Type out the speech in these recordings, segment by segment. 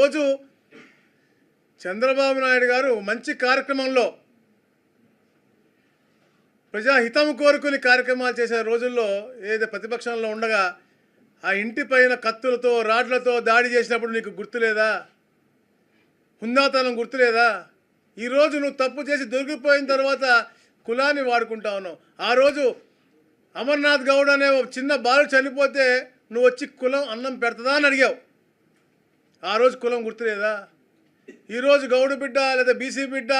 రోజు చంద్రబాబు నాయుడు గారు మంచి కార్యక్రమంలో ప్రజాహితం కోరుకుని కార్యక్రమాలు చేసే రోజుల్లో ఏదో ప్రతిపక్షంలో ఉండగా ఆ ఇంటి పైన కత్తులతో రాడ్లతో దాడి చేసినప్పుడు నీకు గుర్తులేదా? హుందాతనం గుర్తులేదా? ఈరోజు నువ్వు తప్పు చేసి దొరికిపోయిన తర్వాత కులాన్ని వాడుకుంటా ఉన్నావు. ఆ రోజు అమర్నాథ్ గౌడ్ అనే ఒక చిన్న బాలు చనిపోతే నువ్వు వచ్చి కులం అన్నం పెడతదా అని అడిగావు. ఆ రోజు కులం గుర్తులేదా? ఈరోజు గౌడు బిడ్డ లేదా బీసీ బిడ్డ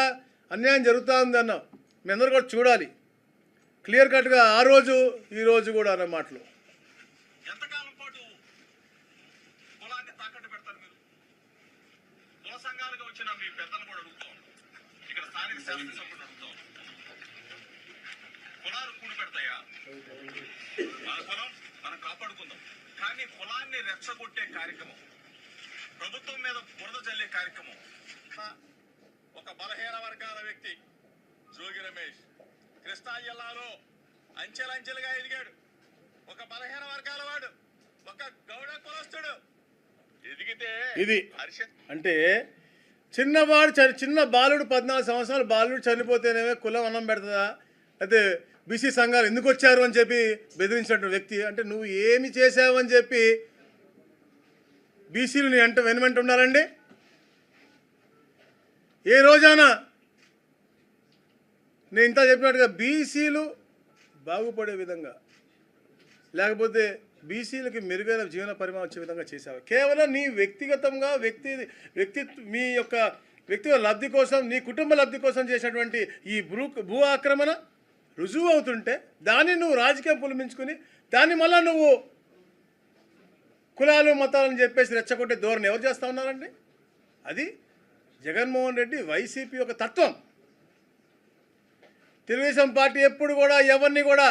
అన్యాయం జరుగుతూ ఉంది మీ అందరూ కూడా చూడాలి. క్లియర్ కట్గా ఆ రోజు ఈ రోజు కూడా అన్న మాటలు. కులాలు కూడి పెడతాయా? మన కులం మనం కాపాడుకుందాం. కానీ కులాన్ని రెచ్చగొట్టే కార్యక్రమం. ప్రభుత్వం మీద బురద చల్లే కార్యక్రమం. ఒక బలహీన వర్గాల వ్యక్తి జోగి రమేష్. కృష్ణా జిల్లాలో అంచెలంచెలుగా ఎదిగాడు. ఒక బలహీన వర్గాల వాడు ఒక గౌడ కులస్తుడు. ఎదిగితే ఇది. అంటే చిన్నవాడు చని చిన్న బాలుడు పద్నాలుగు సంవత్సరాలు బాలుడు చనిపోతేనేమే కులం అన్నం పెడుతుందా? అయితే బీసీ సంఘాలు ఎందుకు వచ్చారు అని చెప్పి బెదిరించినటువంటి వ్యక్తి అంటే నువ్వు ఏమి చేసావు అని చెప్పి బీసీలు నీ వెనుమంట ఉండాలండి? ఏ రోజానా నేను ఇంత చెప్పినట్టుగా బీసీలు బాగుపడే విధంగా లేకపోతే బీసీలకి మెరుగైన జీవన పరిమాణం వచ్చే విధంగా చేశావు? కేవలం నీ వ్యక్తిగతంగా వ్యక్తి వ్యక్తి మీ యొక్క వ్యక్తిగత లబ్ధి కోసం నీ కుటుంబ లబ్ధి కోసం చేసినటువంటి ఈ భూ భూ ఆక్రమణ రుజువు అవుతుంటే దాన్ని నువ్వు రాజకీయం పులిమించుకుని దాన్ని మళ్ళా నువ్వు కులాలు మతాలని చెప్పేసి రెచ్చగొట్టే ధోరణి ఎవరు చేస్తూ ఉన్నారండి? అది జగన్మోహన్ రెడ్డి వైసీపీ యొక్క తత్వం. తెలుగుదేశం పార్టీ ఎప్పుడు కూడా ఎవరిని కూడా